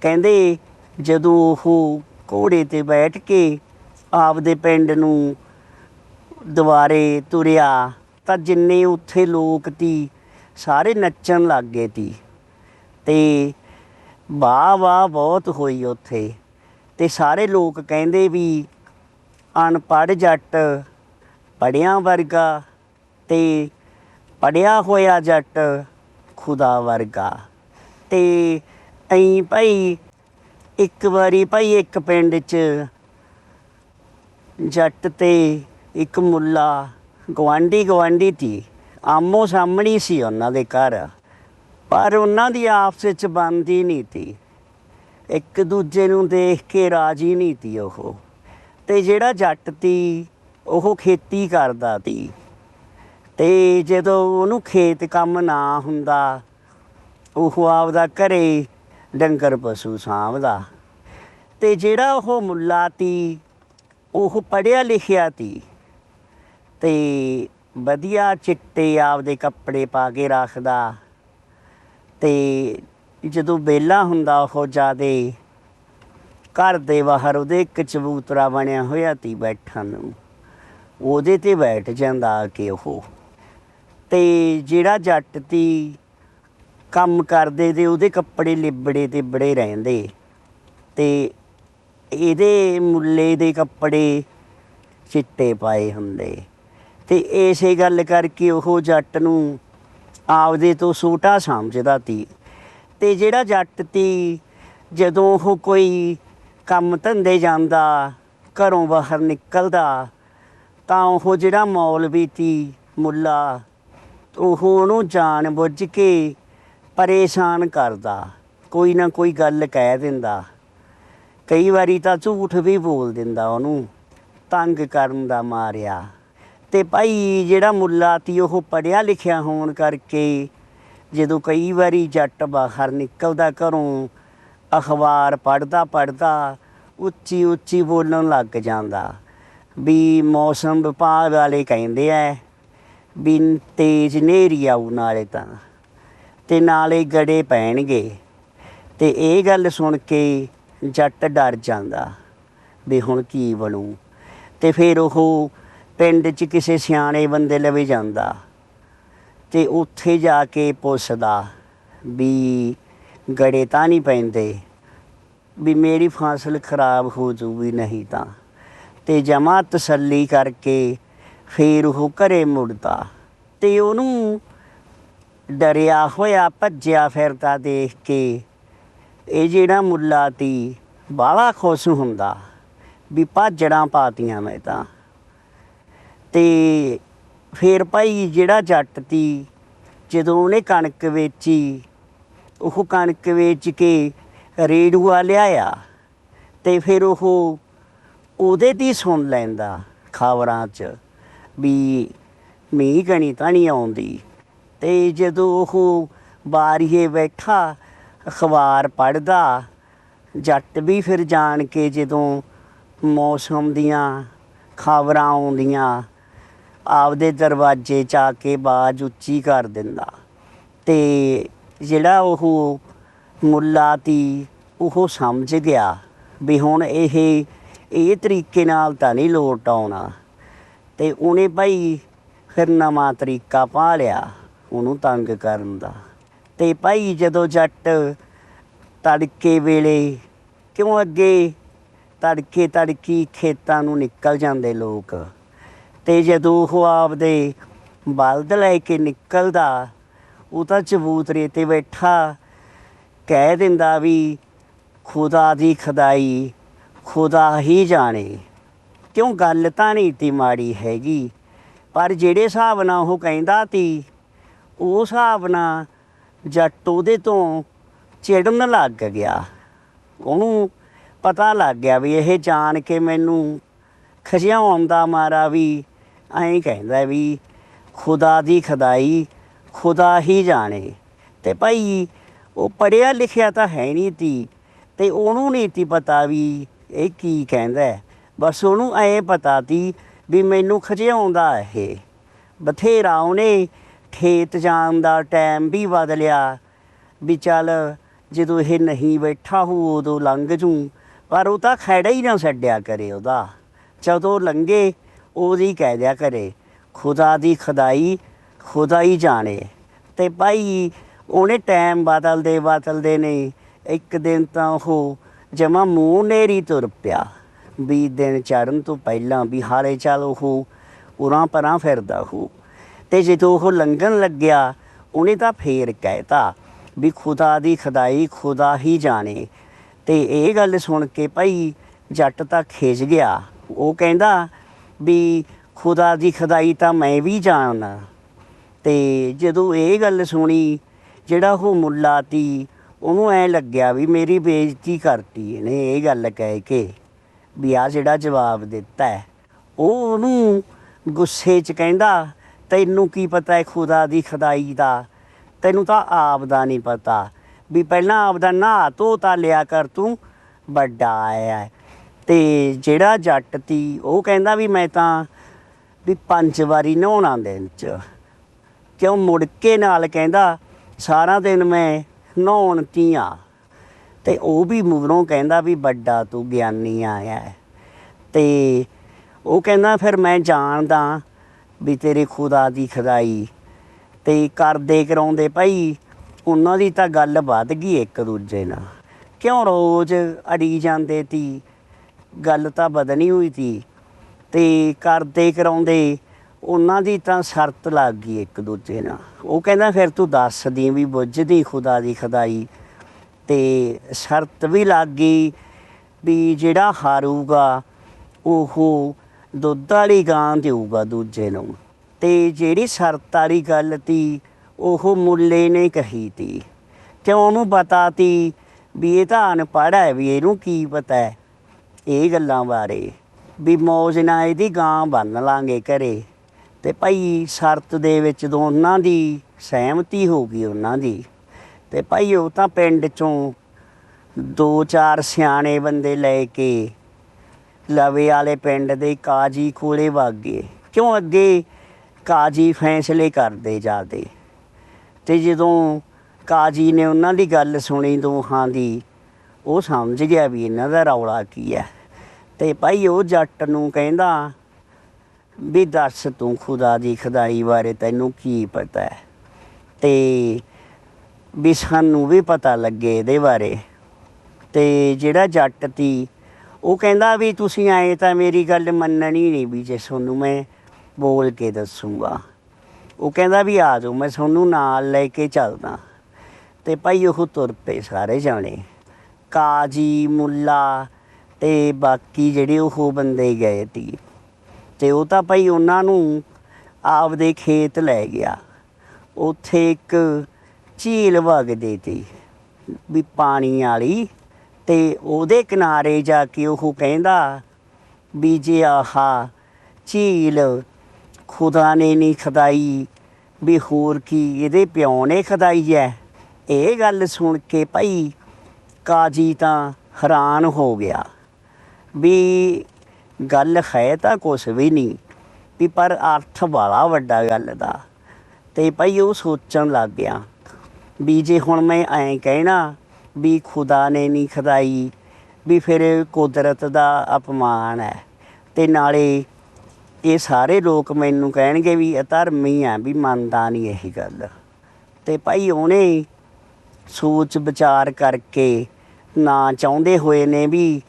ਕਹਿੰਦੇ ਜਦੋਂ ਉਹ ਘੋੜੇ ਤੇ ਬੈਠ ਕੇ ਆਪਦੇ ਪਿੰਡ ਨੂੰ ਦੁਬਾਰੇ ਤੁਰਿਆ ਤਾਂ ਜਿੰਨੇ ਉੱਥੇ ਲੋਕ ਤੀ, ਸਾਰੇ ਨੱਚਣ ਲੱਗ ਗਏ ਤੀ ਤੇ ਵਾਹ ਵਾਹ ਬਹੁਤ ਹੋਈ ਉੱਥੇ ਤੇ ਸਾਰੇ ਲੋਕ ਕਹਿੰਦੇ ਵੀ ਅਨਪੜ੍ਹ ਜੱਟ ਪੜਿਆਂ ਵਰਗਾ ਤੇ ਪੜਿਆ ਹੋਇਆ ਜੱਟ ਖੁਦਾ ਵਰਗਾ। ਤੇ ਐਂ ਭਾਈ ਇੱਕ ਵਾਰੀ ਭਾਈ ਇੱਕ ਪਿੰਡ 'ਚ ਜੱਟ ਤੇ ਇੱਕ ਮੁੱਲਾ ਗਵਾਂਢੀ ਗਵਾਂਢੀ ਸੀ। ਆਮੋ ਸਾਹਮਣੀ ਸੀ ਉਹਨਾਂ ਦੇ ਘਰ, ਪਰ ਉਹਨਾਂ ਦੀ ਆਪਸ ਵਿੱਚ ਬਣਦੀ ਨਹੀਂ ਤੀ ਇੱਕ ਦੂਜੇ ਨੂੰ ਦੇਖ ਕੇ ਰਾਜੀ ਨਹੀਂ ਤੀ ਉਹ। ਤੇ ਜਿਹੜਾ ਜੱਟ ਤੀ ਉਹ ਖੇਤੀ ਕਰਦਾ ਤੀ ਤੇ ਜਦੋਂ ਉਹਨੂੰ ਖੇਤ ਕੰਮ ਨਾ ਹੁੰਦਾ ਉਹ ਆਪਦਾ ਘਰੇ ਡੰਗਰ ਪਸ਼ੂ ਸਾਂਭਦਾ। ਤੇ ਜਿਹੜਾ ਉਹ ਮੁੱਲਾ ਤੀ, ਉਹ ਪੜਿਆ ਲਿਖਿਆ ਤੀ। ਤੇ ਵਧੀਆ ਚਿੱਟੇ ਆਪਦੇ ਕੱਪੜੇ ਪਾ ਕੇ ਰੱਖਦਾ। ਤੇ ਜਦੋਂ ਵਿਹਲਾ ਹੁੰਦਾ ਉਹ ਜਿਆਦੇ ਘਰ ਦੇ ਬਾਹਰ ਉਹਦੇ ਇੱਕ ਚਬੂਤਰਾ ਬਣਿਆ ਹੋਇਆ ਤੀ ਬੈਠਣ ਨੂੰ। ਉਹਦੇ ਤੇ ਬੈਠ ਜਾਂਦਾ ਆ ਕੇ ਉਹ। ਤੇ ਜਿਹੜਾ ਜੱਟ ਤੀ ਕੰਮ ਕਰਦੇ ਤੇ ਉਹਦੇ ਕੱਪੜੇ ਲਿਬੜੇ ਤੇ ਬੜੇ ਰਹਿੰਦੇ। ਤੇ ਇਹਦੇ ਮੁੱਲੇ ਦੇ ਕੱਪੜੇ ਚਿੱਟੇ ਪਾਏ ਹੁੰਦੇ। ਤੇ ਇਸੇ ਗੱਲ ਕਰਕੇ ਉਹ ਜੱਟ ਨੂੰ ਆਪਦੇ ਤੋਂ ਛੋਟਾ ਸਮਝਦਾ ਤੀ। ਤੇ ਜਿਹੜਾ ਜੱਟ ਤੀ, ਜਦੋਂ ਉਹ ਕੋਈ ਕੰਮ ਧੰਦੇ ਜਾਂਦਾ, ਘਰੋਂ ਬਾਹਰ ਨਿਕਲਦਾ, ਤਾਂ ਉਹ ਜਿਹੜਾ ਮੌਲਵੀ ਤੀ ਮੁੱਲਾ, ਉਹ ਉਹਨੂੰ ਜਾਣ ਬੁੱਝ ਕੇ ਪਰੇਸ਼ਾਨ ਕਰਦਾ, ਕੋਈ ਨਾ ਕੋਈ ਗੱਲ ਕਹਿ ਦਿੰਦਾ। ਕਈ ਵਾਰੀ ਤਾਂ ਝੂਠ ਵੀ ਬੋਲ ਦਿੰਦਾ ਉਹਨੂੰ, ਤੰਗ ਕਰਨ ਦਾ ਮਾਰਿਆ। ਤੇ ਭਾਈ ਜਿਹੜਾ ਮੁੱਲਾ ਤੀ ਉਹ ਪੜਿਆ ਲਿਖਿਆ ਹੋਣ ਕਰਕੇ ਜਦੋਂ ਕਈ ਵਾਰੀ ਜੱਟ ਬਾਹਰ ਨਿਕਲਦਾ ਘਰੋਂ, ਅਖਬਾਰ ਪੜਦਾ ਪੜਦਾ ਉੱਚੀ ਉੱਚੀ ਬੋਲਣ ਲੱਗ ਜਾਂਦਾ। ਵੀ ਮੌਸਮ ਵਿਭਾਗ ਵਾਲੇ ਕਹਿੰਦੇ ਐ, ਵੀ ਤੇਜ਼ ਨੇਰੀ ਆਊ ਨਾਲੇ ਤਾਂ। ਤੇ ਨਾਲੇ ਗੜੇ ਪੈਣਗੇ। ਤੇ ਇਹ ਗੱਲ ਸੁਣ ਕੇ ਜੱਟ ਡਰ ਜਾਂਦਾ ਵੀ ਹੁਣ ਕੀ ਬਣੂ। ਤੇ ਫਿਰ ਉਹ ਪਿੰਡ 'ਚ ਕਿਸੇ ਸਿਆਣੇ ਬੰਦੇ ਲਵੇ ਜਾਂਦਾ। ਤੇ ਉੱਥੇ ਜਾ ਕੇ ਪੁੱਛਦਾ ਵੀ ਗੜੇ ਤਾਂ ਨਹੀਂ ਪੈਂਦੇ, ਵੀ ਮੇਰੀ ਫਸਲ ਖਰਾਬ ਹੋ ਜੂਗੀ ਨਹੀਂ ਤਾਂ। ਤੇ ਜਮਾ ਤਸੱਲੀ ਕਰਕੇ ਫਿਰ ਉਹ ਘਰੇ ਮੁੜਦਾ। ਤੇ ਉਹਨੂੰ ਡਰਿਆ ਹੋਇਆ ਭੱਜਿਆ ਫਿਰਦਾ ਦੇਖ ਕੇ। ਇਹ ਜਿਹੜਾ ਮੁੱਲਾ ਤੀ ਬਾਹਲਾ ਖੁਸ਼ ਹੁੰਦਾ ਵੀ ਭਾਜੜਾਂ ਪਾਤੀਆਂ ਮੈਂ ਤਾਂ। ਤੇ ਫਿਰ ਭਾਈ ਜਿਹੜਾ ਜੱਟ ਤੀ ਜਦੋਂ ਉਹਨੇ ਕਣਕ ਵੇਚੀ, ਉਹ ਕਣਕ ਵੇਚ ਕੇ ਰੇੜੂਆ ਲਿਆਇਆ ਤੇ ਫਿਰ ਉਹ ਉਹਦੇ ਦੀ ਸੁਣ ਲੈਂਦਾ ਖਬਰਾਂ 'ਚ ਵੀ ਮੀਂਹ ਕਣੀ ਤਾਂ ਨਹੀਂ ਆਉਂਦੀ। ਤੇ ਜਦੋਂ ਉਹ ਬਾਰੀਏ ਬੈਠਾ, ਅਖਬਾਰ ਪੜ੍ਹਦਾ। ਜੱਟ ਵੀ ਫਿਰ ਜਾਣ ਕੇ ਜਦੋਂ ਮੌਸਮ ਦੀਆਂ ਖਬਰਾਂ ਆਉਂਦੀਆਂ, ਆਪਦੇ ਦਰਵਾਜ਼ੇ 'ਚ ਆ ਕੇ ਬਾਜ਼ ਉੱਚੀ ਕਰ ਦਿੰਦਾ। ਤੇ ਜਿਹੜਾ ਉਹ ਮੁੱਲਾ ਤੀ, ਉਹ ਸਮਝ ਗਿਆ ਵੀ ਹੁਣ ਇਹ ਇਹ ਤਰੀਕੇ ਨਾਲ ਤਾਂ ਨਹੀਂ ਲੋਟ ਆਉਣਾ। ਤੇ ਉਹਨੇ ਭਾਈ ਫਿਰ ਨਵਾਂ ਤਰੀਕਾ ਪਾ ਲਿਆ ਉਹਨੂੰ ਤੰਗ ਕਰਨ ਦਾ। ਤੇ ਭਾਈ ਜਦੋਂ ਜੱਟ ਤੜਕੇ ਵੇਲੇ ਕਿਉਂ ਅੱਗੇ ਤੜਕੇ ਤੜਕੀ ਖੇਤਾਂ ਨੂੰ ਨਿਕਲ ਜਾਂਦੇ ਲੋਕ, ਤੇ ਜਦੋਂ ਉਹ ਆਪਦੇ ਬਲਦ ਲੈ ਕੇ ਨਿਕਲਦਾ, ਉਹ ਤਾਂ ਚਬੂਤਰੇ ਤੇ ਬੈਠਾ, ਕਹਿ ਦਿੰਦਾ ਵੀ ਖੁਦਾ ਦੀ ਖੁਦਾਈ, ਖੁਦਾ ਹੀ ਜਾਣੇ। ਕਿਉਂ ਗੱਲ ਤਾਂ ਨਹੀਂ ਤੀ ਮਾੜੀ ਹੈਗੀ, ਪਰ ਜਿਹੜੇ ਹਿਸਾਬ ਨਾਲ ਉਹ ਕਹਿੰਦਾ ਤੀ ਉਹ ਹਿਸਾਬ ਨਾਲ ਜੱਟ ਉਹਦੇ ਤੋਂ ਚਿੜਨ ਲੱਗ ਗਿਆ। ਉਹਨੂੰ ਪਤਾ ਲੱਗ ਗਿਆ ਵੀ ਇਹ ਜਾਣ ਕੇ ਮੈਨੂੰ ਖਿਆਉਣ ਦਾ ਮਾਰਾ ਵੀ ਐਂ ਕਹਿੰਦਾ ਵੀ ਖੁਦਾ ਦੀ ਖਦਾਈ, ਖੁਦਾ ਹੀ ਜਾਣੇ। ਤੇ ਭਾਈ ਉਹ ਪੜਿਆ ਲਿਖਿਆ ਤਾਂ ਹੈ ਨਹੀਂ ਤੀ ਤੇ ਉਹਨੂੰ ਨਹੀਂ ਤੀ ਪਤਾ ਵੀ ਇਹ ਕੀ ਕਹਿੰਦਾ ਬਸ ਉਹਨੂੰ ਐਂ ਪਤਾ ਤੀ ਵੀ ਮੈਨੂੰ ਖਿਆਉਂਦਾ ਇਹ। ਬਥੇਰਾ ਉਹਨੇ ਖੇਤ ਜਾਣ ਦਾ ਟਾਈਮ ਵੀ ਬਦਲਿਆ ਵੀ ਚੱਲ ਜਦੋਂ ਇਹ ਨਹੀਂ ਬੈਠਾ ਹੋ ਉਦੋਂ ਲੰਘ ਜੂ। ਪਰ ਉਹ ਤਾਂ ਖੈੜਾ ਹੀ ਨਾ ਛੱਡਿਆ ਕਰੇ ਉਹਦਾ। ਜਦੋਂ ਲੰਘੇ, ਉਹਦੀ ਕਹਿ ਦਿਆ ਕਰੇ, ਖੁਦਾ ਦੀ ਖੁਦਾਈ, ਖੁਦਾ ਹੀ ਜਾਣੇ। ਤੇ ਭਾਈ ਉਹਨੇ ਟਾਈਮ ਬਦਲਦੇ ਬਦਲਦੇ ਨੇ, ਇੱਕ ਦਿਨ ਤਾਂ ਉਹ ਜਮਾ ਮੂੰਹ ਨੇਰੀ ਤੁਰ ਪਿਆ। ਵੀ ਦਿਨ ਚੜਨ ਤੋਂ ਪਹਿਲਾਂ ਵੀ ਹਾਲੇ ਚੱਲ ਉਹ ਉਰਾਂ ਪਰਾਂ ਫਿਰਦਾ ਹੋ। ਤੇ ਜਦੋਂ ਉਹ ਲੰਘਣ ਲੱਗਿਆ, ਉਹਨੇ ਤਾਂ ਫੇਰ ਕਹਿਤਾ ਵੀ ਖੁਦਾ ਦੀ ਖਦਾਈ ਖੁਦਾ ਹੀ ਜਾਣੇ। ਤੇ ਇਹ ਗੱਲ ਸੁਣ ਕੇ ਭਾਈ ਜੱਟ ਤਾਂ ਖਿਜ ਗਿਆ। ਉਹ ਕਹਿੰਦਾ ਵੀ ਖੁਦਾ ਦੀ ਖਦਾਈ ਤਾਂ ਮੈਂ ਵੀ ਜਾਣਦਾ ਤੇ ਜਦੋਂ ਇਹ ਗੱਲ ਸੁਣੀ, ਜਿਹੜਾ ਉਹ ਮੁੱਲਾ ਤੀ, ਉਹਨੂੰ ਐ ਲੱਗਿਆ ਵੀ ਮੇਰੀ ਬੇਇੱਜ਼ਤੀ ਕਰਤੀ ਇਹਨੇ ਇਹ ਗੱਲ ਕਹਿ ਕੇ, ਵੀ ਆ ਜਿਹੜਾ ਜਵਾਬ ਦਿੱਤਾ ਉਹ ਉਹਨੂੰ ਗੁੱਸੇ 'ਚ ਕਹਿੰਦਾ ਤੈਨੂੰ ਕੀ ਪਤਾ ਹੈ ਖੁਦਾ ਦੀ ਖਦਾਈ ਦਾ? ਤੈਨੂੰ ਤਾਂ ਆਪ ਦਾ ਨਹੀਂ ਪਤਾ। ਵੀ ਪਹਿਲਾਂ ਆਪ ਦਾ ਨਹਾ ਧੋ ਤਾਂ ਲਿਆ ਕਰ, ਤੂੰ ਵੱਡਾ ਆਇਆ ਹੈ। ਤੇ ਜਿਹੜਾ ਜੱਟ ਤੀ, ਉਹ ਕਹਿੰਦਾ ਵੀ ਮੈਂ ਤਾਂ ਵੀ ਪੰਜ ਵਾਰੀ ਨਹਾਉਣਾ ਦਿਨ 'ਚ। ਕਿਉਂ ਮੁੜ ਕੇ ਨਾਲ ਕਹਿੰਦਾ, ਸਾਰਾ ਦਿਨ ਮੈਂ ਨਹਾਉਣ ਤੀਆਂ। ਤੇ ਉਹ ਵੀ ਮੂਹਰੋਂ ਕਹਿੰਦਾ ਵੀ ਵੱਡਾ ਤੂੰ ਗਿਆਨੀ ਆਇਆ ਹੈ। ਤੇ ਉਹ ਕਹਿੰਦਾ, ਫਿਰ ਮੈਂ ਜਾਣਦਾ ਵੀ ਤੇਰੇ ਖੁਦਾ ਦੀ ਖਦਾਈ। ਤੇ ਕਰਦੇ ਕਰਾਉਂਦੇ ਭਾਈ ਉਹਨਾਂ ਦੀ ਤਾਂ ਗੱਲ ਵੱਧ ਗਈ ਇੱਕ ਦੂਜੇ ਨਾਲ। ਕਿਉਂ ਰੋਜ਼ ਅੜੀ ਜਾਂਦੇ ਤੀ? ਗੱਲ ਤਾਂ ਬਦਨੀ ਹੋਈ ਤੀ। ਤੇ ਕਰਦੇ ਕਰਾਉਂਦੇ, ਉਹਨਾਂ ਦੀ ਤਾਂ ਸ਼ਰਤ ਲੱਗ ਗਈ ਇੱਕ ਦੂਜੇ ਨਾਲ। ਉਹ ਕਹਿੰਦਾ, ਫਿਰ ਤੂੰ ਦੱਸ ਦੀ ਵੀ ਬੁੱਝਦੀ ਖੁਦਾ ਦੀ ਖੁਦਾਈ। ਤੇ ਸ਼ਰਤ ਵੀ ਲੱਗ ਗਈ ਵੀ ਜਿਹੜਾ ਹਾਰੂਗਾ, ਉਹ ਦੁੱਧ ਵਾਲੀ ਗਾਂ ਦੇਊਗਾ ਦੂਜੇ ਨੂੰ। ਤੇ ਜਿਹੜੀ ਸ਼ਰਤ ਵਾਲੀ ਗੱਲ ਤੀ, ਉਹ ਮੁੱਲੇ ਨੇ ਕਹੀ ਤੀ। ਕਿਉਂ ਉਹਨੂੰ ਪਤਾ ਤੀ ਵੀ ਇਹ ਤਾਂ ਅਨਪੜ੍ਹ ਹੈ ਵੀ ਇਹਨੂੰ ਕੀ ਪਤਾ ਹੈ? ਇਹ ਗੱਲਾਂ ਬਾਰੇ ਵੀ ਮੌਜ ਨਾਲ ਇਹਦੀ ਗਾਂ ਬੰਨ ਲਾਂਗੇ ਘਰੇ। ਤੇ ਭਾਈ ਸ਼ਰਤ ਦੇ ਵਿੱਚ ਦੋਨਾਂ ਦੀ ਸਹਿਮਤੀ ਹੋ ਗਈ ਉਹਨਾਂ ਦੀ। ਤੇ ਭਾਈ ਉਹ ਤਾਂ ਪਿੰਡ ਚੋਂ ਦੋ ਚਾਰ ਸਿਆਣੇ ਬੰਦੇ ਲੈ ਕੇ ਲਵੇ ਵਾਲੇ ਪਿੰਡ ਦੇ ਕਾਜੀ ਕੋਲੇ ਵਗ ਗਏ। ਕਿਉਂ ਅੱਗੇ ਕਾਜੀ ਫੈਸਲੇ ਕਰਦੇ ਜਾਂਦੇ? ਤੇ ਜਦੋਂ ਕਾਜੀ ਨੇ ਉਹਨਾਂ ਦੀ ਗੱਲ ਸੁਣੀ ਦੋਹਾਂ ਦੀ, ਉਹ ਸਮਝ ਗਿਆ ਵੀ ਇਹਨਾਂ ਦਾ ਰੌਲਾ ਕੀ ਹੈ। ਤੇ ਭਾਈ ਉਹ ਜੱਟ ਨੂੰ ਕਹਿੰਦਾ, ਵੀ ਦੱਸ ਤੂੰ ਖੁਦਾ ਦੀ ਖੁਦਾਈ ਬਾਰੇ ਤੈਨੂੰ ਕੀ ਪਤਾ ਹੈ? ਤੇ ਵੀ ਸਾਨੂੰ ਵੀ ਪਤਾ ਲੱਗੇ ਇਹਦੇ ਬਾਰੇ। ਤੇ ਜਿਹੜਾ ਜੱਟ ਤੀ ਉਹ ਕਹਿੰਦਾ ਵੀ ਤੁਸੀਂ ਆਏ ਤਾਂ ਮੇਰੀ ਗੱਲ ਮੰਨਣੀ ਨਹੀਂ ਵੀ ਜੇ ਤੁਹਾਨੂੰ ਮੈਂ ਬੋਲ ਕੇ ਦੱਸੂਗਾ। ਉਹ ਕਹਿੰਦਾ ਵੀ ਆ ਜਾਓ, ਮੈਂ ਤੁਹਾਨੂੰ ਨਾਲ ਲੈ ਕੇ ਚੱਲਦਾ। ਤੇ ਭਾਈ ਉਹ ਤੁਰ ਪਏ ਸਾਰੇ ਜਾਣੇ। ਕਾਜੀ, ਮੁੱਲਾ ਤੇ ਬਾਕੀ ਜਿਹੜੇ ਉਹ ਬੰਦੇ ਗਏ ਤੀ ਤੇ ਉਹ ਤਾਂ ਭਾਈ ਉਹਨਾਂ ਨੂੰ ਆਪਦੇ ਖੇਤ ਲੈ ਗਿਆ। ਉੱਥੇ ਇੱਕ ਝੀਲ ਵਗਦੀ ਤੀ ਵੀ ਪਾਣੀ ਵਾਲੀ ਤੇ ਉਹਦੇ ਕਿਨਾਰੇ ਜਾ ਕੇ ਉਹ ਕਹਿੰਦਾ ਵੀ ਜੇ ਆਹਾ ਝੀਲ ਖੁਦਾ ਨੇ ਨਹੀਂ ਖਦਾਈ, ਵੀ ਹੋਰ ਕੀ ਇਹਦੇ ਪਿਓ ਨੇ ਖਦਾਈ ਹੈ ਇਹ ਗੱਲ ਸੁਣ ਕੇ ਭਾਈ ਕਾਜੀ ਤਾਂ ਹੈਰਾਨ ਹੋ ਗਿਆ ਵੀ ਗੱਲ ਹੈ ਤਾਂ ਕੁਛ ਵੀ ਨਹੀਂ, ਵੀ ਪਰ ਅਰਥ ਵਾਲਾ ਵੱਡਾ ਗੱਲ ਦਾ। ਤੇ ਭਾਈ ਉਹ ਸੋਚਣ ਲੱਗ ਗਿਆ ਵੀ ਜੇ ਹੁਣ ਮੈਂ ਐਂ ਕਹਿਣਾ ਵੀ ਖੁਦਾ ਨੇ ਨਹੀਂ ਖਦਾਈ, ਵੀ ਫਿਰ ਕੁਦਰਤ ਦਾ ਅਪਮਾਨ ਹੈ। ਤੇ ਨਾਲੇ ਇਹ ਸਾਰੇ ਲੋਕ ਮੈਨੂੰ ਕਹਿਣਗੇ ਵੀ ਅਧਰਮੀ ਆ ਵੀ ਮੰਨਦਾ ਨਹੀਂ ਇਹ ਗੱਲ। ਤੇ ਭਾਈ ਉਹਨੇ ਸੋਚ ਵਿਚਾਰ ਕਰਕੇ ਨਾ ਚਾਹੁੰਦੇ ਹੋਏ ਨੇ ਵੀ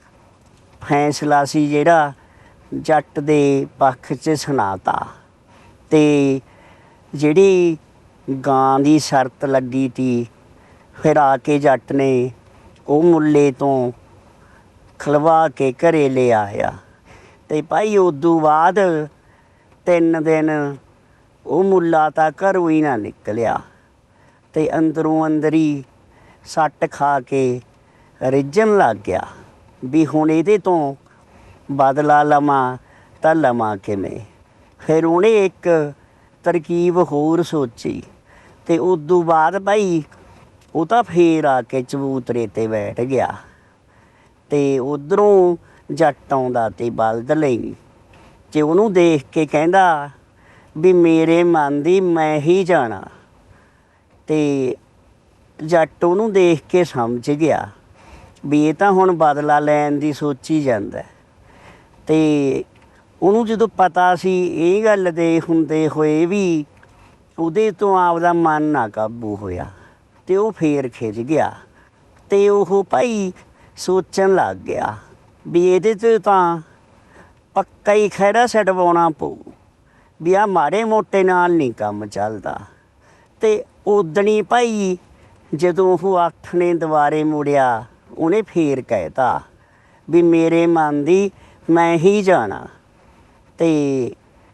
ਫੈਸਲਾ ਸੀ ਜਿਹੜਾ ਜੱਟ ਦੇ ਪੱਖ 'ਚ ਸੁਣਾਤਾ। ਤੇ ਜਿਹੜੀ ਗਾਂ ਦੀ ਸ਼ਰਤ ਲੱਗੀ ਤੀ ਫਿਰ ਆ ਕੇ ਜੱਟ ਨੇ ਉਹ ਮੁੱਲੇ ਤੋਂ ਖਲਵਾ ਕੇ ਘਰੇ ਲੈ ਆਇਆ। ਤੇ ਭਾਈ ਉਦੋਂ ਬਾਅਦ ਤਿੰਨ ਦਿਨ ਉਹ ਮੁੱਲਾ ਤਾਂ ਘਰੋਂ ਹੀ ਨਾ ਨਿਕਲਿਆ ਤੇ ਅੰਦਰੋਂ ਅੰਦਰੀ ਸੱਟ ਖਾ ਕੇ ਰਿੱਝਣ ਲੱਗ ਗਿਆ ਵੀ ਹੁਣ ਇਹਦੇ ਤੋਂ ਬਦਲਾ ਲਵਾਂ ਤਾਂ ਲਵਾਂ ਕਿਵੇਂ? ਫਿਰ ਉਹਨੇ ਇੱਕ ਤਰਕੀਬ ਹੋਰ ਸੋਚੀ ਤੇ ਉਦੋਂ ਬਾਅਦ ਭਾਈ ਉਹ ਤਾਂ ਫੇਰ ਆ ਕੇ ਚਬੂਤਰੇ ਤੇ ਬੈਠ ਗਿਆ ਤੇ ਉਧਰੋਂ ਜੱਟ ਆਉਂਦਾ ਤੇ ਬਲਦ ਲਈ ਤੇ ਉਹਨੂੰ ਦੇਖ ਕੇ ਕਹਿੰਦਾ ਵੀ ਮੇਰੇ ਮਨ ਦੀ ਮੈਂ ਹੀ ਜਾਣਾ ਤੇ ਜੱਟ ਉਹਨੂੰ ਦੇਖ ਕੇ ਸਮਝ ਗਿਆ ਵੀ ਇਹ ਤਾਂ ਹੁਣ ਬਦਲਾ ਲੈਣ ਦੀ ਸੋਚੀ ਜਾਂਦਾ ਹੈ। ਤੇ ਉਹਨੂੰ ਜਦੋਂ ਪਤਾ ਸੀ ਇਹ ਗੱਲ ਦੇ ਹੁੰਦੇ ਹੋਏ ਵੀ ਉਹਦੇ ਤੋਂ ਆਪਦਾ ਮਨ ਨਾ ਕਾਬੂ ਹੋਇਆ ਤੇ ਉਹ ਫੇਰ ਖਿੱਚ ਗਿਆ ਤੇ ਉਹ ਭਾਈ ਸੋਚਣ ਲੱਗ ਗਿਆ ਵੀ ਇਹਦੇ ਤੇ ਤਾਂ ਪੱਕਾ ਹੀ ਖਹਿੜਾ ਛਡਵਾਉਣਾ ਪਊ, ਵੀ ਆ ਮਾੜੇ ਮੋਟੇ ਨਾਲ ਨਹੀਂ ਕੰਮ ਚੱਲਦਾ। ਤੇ ਉਦਣੀ ਭਾਈ ਜਦੋਂ ਉਹ ਅੱਖ ਨੇ ਦੁਬਾਰੇ ਮੁੜਿਆ, ਉਹਨੇ ਫੇਰ ਕਹਿਤਾ ਵੀ ਮੇਰੇ ਮਨ ਦੀ ਮੈਂ ਹੀ ਜਾਣਾ। ਤੇ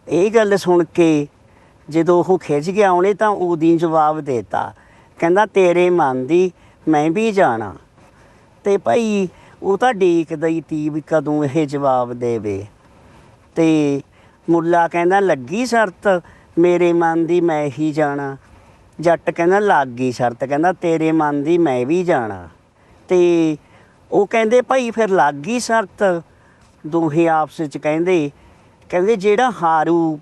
ਇਹ ਗੱਲ ਸੁਣ ਕੇ ਜਦੋਂ ਉਹ ਖਿੱਚ ਗਿਆ, ਉਹਨੇ ਤਾਂ ਉਹਦੀ ਜਵਾਬ ਦੇਤਾ ਕਹਿੰਦਾ ਤੇਰੇ ਮਨ ਦੀ ਮੈਂ ਵੀ ਜਾਣਾ। ਤੇ ਭਾਈ ਉਹ ਤਾਂ ਡੀਕਦਾ ਹੀ ਤੀ ਵੀ ਕਦੋਂ ਇਹ ਜਵਾਬ ਦੇਵੇ। ਤੇ ਮੁੱਲਾ ਕਹਿੰਦਾ ਲੱਗੀ ਸ਼ਰਤ, ਮੇਰੇ ਮਨ ਦੀ ਮੈਂ ਹੀ ਜਾਣਾ। ਜੱਟ ਕਹਿੰਦਾ ਲੱਗ ਗਈ ਸ਼ਰਤ, ਕਹਿੰਦਾ ਤੇਰੇ ਮਨ ਦੀ ਮੈਂ ਵੀ ਜਾਣਾ। ਤੇ ਉਹ ਕਹਿੰਦੇ ਭਾਈ ਫਿਰ ਲੱਗ ਗਈ ਸ਼ਰਤ, ਦੋਹੇ ਆਪਸ ਵਿੱਚ ਕਹਿੰਦੇ ਕਹਿੰਦੇ ਜਿਹੜਾ ਹਾਰੂ,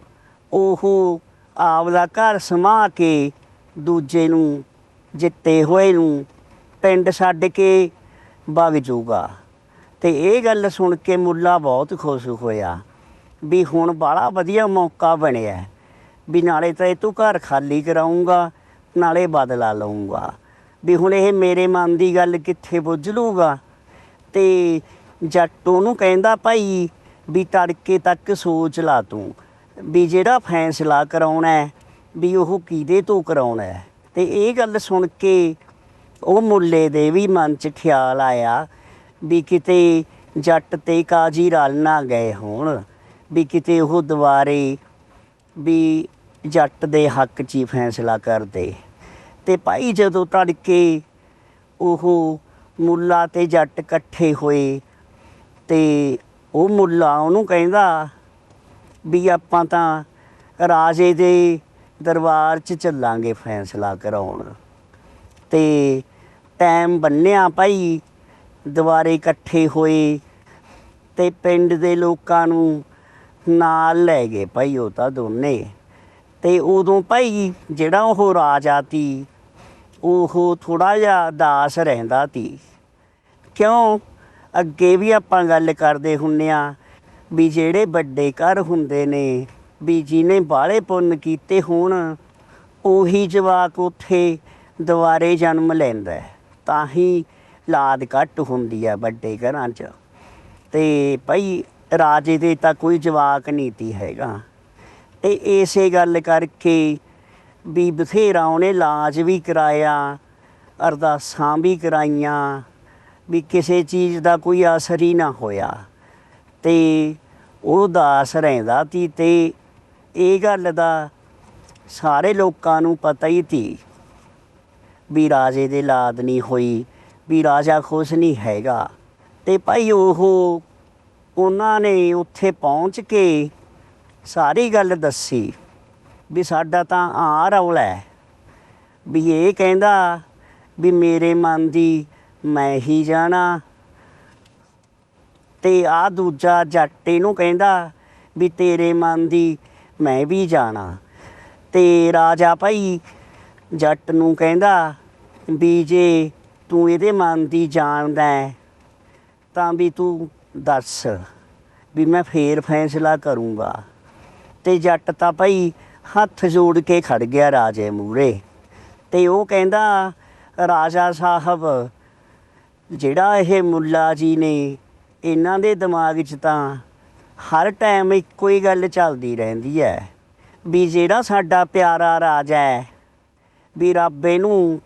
ਉਹ ਆਪਦਾ ਘਰ ਸਮਾ ਕੇ ਦੂਜੇ ਨੂੰ ਜਿੱਤੇ ਹੋਏ ਨੂੰ ਪਿੰਡ ਛੱਡ ਕੇ ਵਗ ਜਾਊਗਾ ਤੇ ਇਹ ਗੱਲ ਸੁਣ ਕੇ ਮੁੱਲਾ ਬਹੁਤ ਖੁਸ਼ ਹੋਇਆ ਵੀ ਹੁਣ ਬੜਾ ਵਧੀਆ ਮੌਕਾ ਬਣਿਆ ਵੀ ਨਾਲੇ ਤਾਂ ਇਹ ਤੂੰ ਘਰ ਖਾਲੀ ਕਰਾਉਂਗਾ ਨਾਲੇ ਬਦਲਾ ਲਊਂਗਾ। ਵੀ ਹੁਣ ਇਹ ਮੇਰੇ ਮਨ ਦੀ ਗੱਲ ਕਿੱਥੇ ਬੁੱਝ ਲੂਗਾ? ਤੇ ਜੱਟ ਉਹਨੂੰ ਕਹਿੰਦਾ ਭਾਈ ਵੀ ਤੜਕੇ ਤੱਕ ਸੋਚ ਲਾ ਤੂੰ ਵੀ ਜਿਹੜਾ ਫੈਸਲਾ ਕਰਾਉਣਾ ਵੀ ਉਹ ਕਿਹਦੇ ਤੋਂ ਕਰਾਉਣਾ ਹੈ? ਤੇ ਇਹ ਗੱਲ ਸੁਣ ਕੇ ਉਹ ਮੁੱਲੇ ਦੇ ਵੀ ਮਨ 'ਚ ਖਿਆਲ ਆਇਆ ਵੀ ਕਿਤੇ ਜੱਟ ਤੇ ਕਾਜੀ ਰਲ ਨਾ ਗਏ ਹੋਣ, ਵੀ ਕਿਤੇ ਉਹ ਦੁਬਾਰੇ ਵੀ ਜੱਟ ਦੇ ਹੱਕ 'ਚ ਹੀ ਫੈਸਲਾ ਕਰਦੇ। ਤੇ ਭਾਈ ਜਦੋਂ ਤੜਕੇ ਉਹ ਮੁੱਲਾ ਤੇ ਜੱਟ ਇਕੱਠੇ ਹੋਏ ਤੇ ਉਹ ਮੁੱਲਾ ਉਹਨੂੰ ਕਹਿੰਦਾ ਵੀ ਆਪਾਂ ਤਾਂ ਰਾਜੇ ਦੇ ਦਰਬਾਰ 'ਚ ਚੱਲਾਂਗੇ ਫੈਸਲਾ ਕਰਾਉਣ। ਤੇ ਟਾਈਮ ਬੰਨਿਆ ਭਾਈ, ਦੁਬਾਰੇ ਇਕੱਠੇ ਹੋਏ ਤੇ ਪਿੰਡ ਦੇ ਲੋਕਾਂ ਨੂੰ ਨਾਲ ਲੈ ਗਏ ਭਾਈ ਉਹ ਤਾਂ ਦੋਨੇ। ਤੇ ਉਦੋਂ ਭਾਈ ਜਿਹੜਾ ਉਹ ਰਾਜਾ ਤੀ ਉਹ ਥੋੜਾ ਜਿਹਾ ਦਾਸ ਰਹਿੰਦਾ ਸੀ। ਕਿਉਂ? ਅੱਗੇ ਵੀ ਆਪਾਂ ਗੱਲ ਕਰਦੇ ਹੁੰਨੇ ਆ ਵੀ ਜਿਹੜੇ ਵੱਡੇ ਘਰ ਹੁੰਦੇ ਨੇ ਵੀ ਜਿਹਨੇ ਬਾਹਲੇ ਪੁੰਨ ਕੀਤੇ ਹੋਣ, ਉਹੀ ਜਵਾਕ ਉੱਥੇ ਦੁਬਾਰੇ ਜਨਮ ਲੈਂਦਾ ਤਾਂ ਹੀ ਲਾਦ ਘੱਟ ਹੁੰਦੀ ਆ ਵੱਡੇ ਘਰਾਂ 'ਚ। ਤੇ ਭਾਈ ਰਾਜੇ ਦੇ ਤਾਂ ਕੋਈ ਜਵਾਕ ਨਹੀਂ ਤੀ ਹੈਗਾ। ਤੇ ਇਸੇ ਗੱਲ ਕਰਕੇ ਵੀ ਬਥੇਰਾ ਉਹਨੇ ਇਲਾਜ ਵੀ ਕਰਾਇਆ, ਅਰਦਾਸਾਂ ਵੀ ਕਰਾਈਆਂ, ਵੀ ਕਿਸੇ ਚੀਜ਼ ਦਾ ਕੋਈ ਅਸਰ ਹੀ ਨਾ ਹੋਇਆ। ਤੇ ਉਹ ਦਾਸ ਰਹਿੰਦਾ ਤੀ ਤੇ ਇਹ ਗੱਲ ਦਾ ਸਾਰੇ ਲੋਕਾਂ ਨੂੰ ਪਤਾ ਹੀ ਤੀ ਵੀ ਰਾਜੇ ਦੇ ਲਾਦ ਨਹੀਂ ਹੋਈ, ਵੀ ਰਾਜਾ ਖੁਸ਼ ਨਹੀਂ ਹੈਗਾ। ਤੇ ਭਾਈ ਉਹ ਉਹਨਾਂ ਨੇ ਉੱਥੇ ਪਹੁੰਚ ਕੇ ਸਾਰੀ ਗੱਲ ਦੱਸੀ ਵੀ ਸਾਡਾ ਤਾਂ ਆ ਰੌਲਾ ਹੈ। ਵੀ ਇਹ ਕਹਿੰਦਾ ਵੀ ਮੇਰੇ ਮਨ ਦੀ ਮੈਂ ਹੀ ਜਾਣਾ। ਤੇ ਆ ਦੂਜਾ ਜੱਟ ਇਹਨੂੰ ਕਹਿੰਦਾ ਵੀ ਤੇਰੇ ਮਨ ਦੀ ਮੈਂ ਵੀ ਜਾਣਾ। ਤੇ ਰਾਜਾ ਭਾਈ ਜੱਟ ਨੂੰ ਕਹਿੰਦਾ, ਵੀ ਜੇ ਤੂੰ ਇਹਦੇ ਮਨ ਦੀ ਜਾਣਦਾ ਤਾਂ ਵੀ ਤੂੰ ਦੱਸ ਵੀ ਮੈਂ ਫੇਰ ਫੈਸਲਾ ਕਰੂੰਗਾ। ਤੇ ਜੱਟ ਤਾਂ ਭਾਈ ਹੱਥ ਜੋੜ ਕੇ ਖੜ ਗਿਆ ਰਾਜੇ ਮੂਰੇ ਤੇ ਉਹ ਕਹਿੰਦਾ, ਰਾਜਾ ਸਾਹਿਬ, ਜਿਹੜਾ ਇਹ ਮੁੱਲਾ ਜੀ ਨੇ ਇਹਨਾਂ ਦੇ ਦਿਮਾਗ 'ਚ ਤਾਂ ਹਰ ਟਾਈਮ ਇੱਕੋ ਹੀ ਗੱਲ ਚੱਲਦੀ ਰਹਿੰਦੀ ਹੈ ਵੀ ਜਿਹੜਾ ਸਾਡਾ ਪਿਆਰਾ ਰਾਜ ਹੈ ਵੀ ਰੱਬ ਇਹਨੂੰ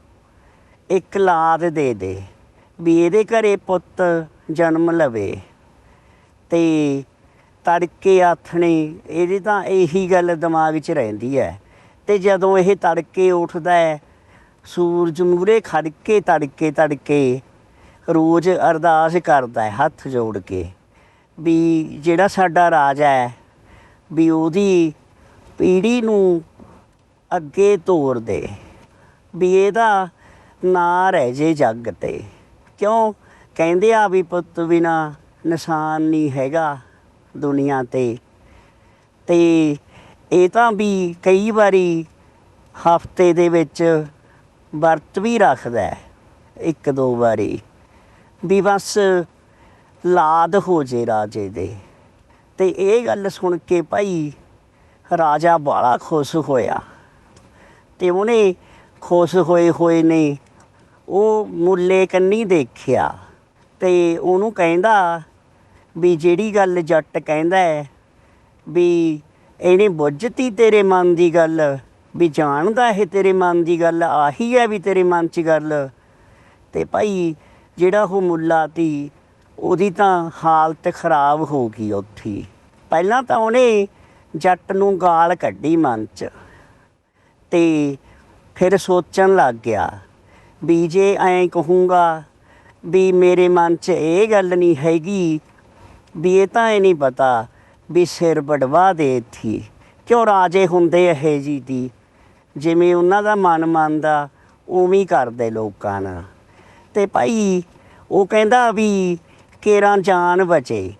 ਇੱਕ ਲਾਦ ਦੇ ਦੇ, ਵੀ ਇਹਦੇ ਘਰੇ ਪੁੱਤ ਜਨਮ ਲਵੇ ਤੇ ਤੜਕੇ ਆਥਣੇ ਇਹਦੀ ਤਾਂ ਇਹੀ ਗੱਲ ਦਿਮਾਗ 'ਚ ਰਹਿੰਦੀ ਹੈ ਤੇ ਜਦੋਂ ਇਹ ਤੜਕੇ ਉੱਠਦਾ ਹੈ ਸੂਰਜ ਮੂਰੇ ਖੜ ਕੇ ਤੜਕੇ ਤੜਕੇ ਰੋਜ਼ ਅਰਦਾਸ ਕਰਦਾ ਹੈ ਹੱਥ ਜੋੜ ਕੇ। ਵੀ ਜਿਹੜਾ ਸਾਡਾ ਰਾਜਾ ਹੈ, ਵੀ ਉਹਦੀ ਪੀੜੀ ਨੂੰ ਅੱਗੇ ਤੋਰ ਦੇ, ਵੀ ਇਹਦਾ ਨਾਂ ਰਹਿ ਜੇ ਜੱਗ ਤੇ। ਕਿਉਂ? ਕਹਿੰਦੇ ਆ ਵੀ ਪੁੱਤ ਬਿਨਾ ਨਿਸ਼ਾਨ ਨਹੀਂ ਹੈਗਾ ਦੁਨੀਆ ਤੇ। ਤੇ ਇਹ ਤਾਂ ਵੀ ਕਈ ਵਾਰੀ ਹਫ਼ਤੇ ਦੇ ਵਿੱਚ ਵਰਤ ਵੀ ਰੱਖਦਾ ਇੱਕ ਦੋ ਵਾਰੀ। ਵੀ ਬਸ ਲਾਦ ਹੋ ਜੇ ਰਾਜੇ ਦੇ। ਤੇ ਇਹ ਗੱਲ ਸੁਣ ਕੇ ਭਾਈ ਰਾਜਾ ਬੜਾ ਖੁਸ਼ ਹੋਇਆ। ਤੇ ਉਹਨੇ ਖੁਸ਼ ਹੋਏ ਹੋਏ ਨੇ ਉਹ ਮੁੱਲੇ ਕੰਨੀ ਦੇਖਿਆ ਤੇ ਉਹਨੂੰ ਕਹਿੰਦਾ ਵੀ ਜਿਹੜੀ ਗੱਲ ਜੱਟ ਕਹਿੰਦਾ ਹੈ ਵੀ ਇਹਨੇ ਬੁੱਝਤੀ ਤੇਰੇ ਮਨ ਦੀ ਗੱਲ, ਵੀ ਜਾਣਦਾ ਇਹ ਤੇਰੇ ਮਨ ਦੀ ਗੱਲ, ਆਹੀ ਹੈ ਵੀ ਤੇਰੇ ਮਨ 'ਚ ਗੱਲ। ਤੇ ਭਾਈ ਜਿਹੜਾ ਉਹ ਮੁੱਲਾ ਤੀ ਉਹਦੀ ਤਾਂ ਹਾਲਤ ਖਰਾਬ ਹੋ ਗਈ ਉੱਥੇ। ਪਹਿਲਾਂ ਤਾਂ ਉਹਨੇ ਜੱਟ ਨੂੰ ਗਾਲ ਕੱਢੀ ਮਨ 'ਚ ਤੇ ਫਿਰ ਸੋਚਣ ਲੱਗ ਗਿਆ ਵੀ ਜੇ ਐਂ ਕਹੂੰਗਾ ਵੀ ਮੇਰੇ ਮਨ 'ਚ ਇਹ ਗੱਲ ਨਹੀਂ ਹੈਗੀ ਵੀ ਇਹ ਤਾਂ ਇਹ ਨਹੀਂ ਪਤਾ ਵੀ ਸਿਰ ਵਡਵਾ ਦੇ ਥੀ ਕਿਉਂ ਰਾਜੇ ਹੁੰਦੇ ਇਹ ਜੀ ਦੀ? ਜਿਵੇਂ ਉਹਨਾਂ ਦਾ ਮਨ ਮੰਨਦਾ, ਉਵੇਂ ਕਰਦੇ ਲੋਕਾਂ ਨਾਲ। ਤੇ ਭਾਈ ਉਹ ਕਹਿੰਦਾ ਵੀ ਕੇਰਾਂ ਜਾਨ ਬਚੇ,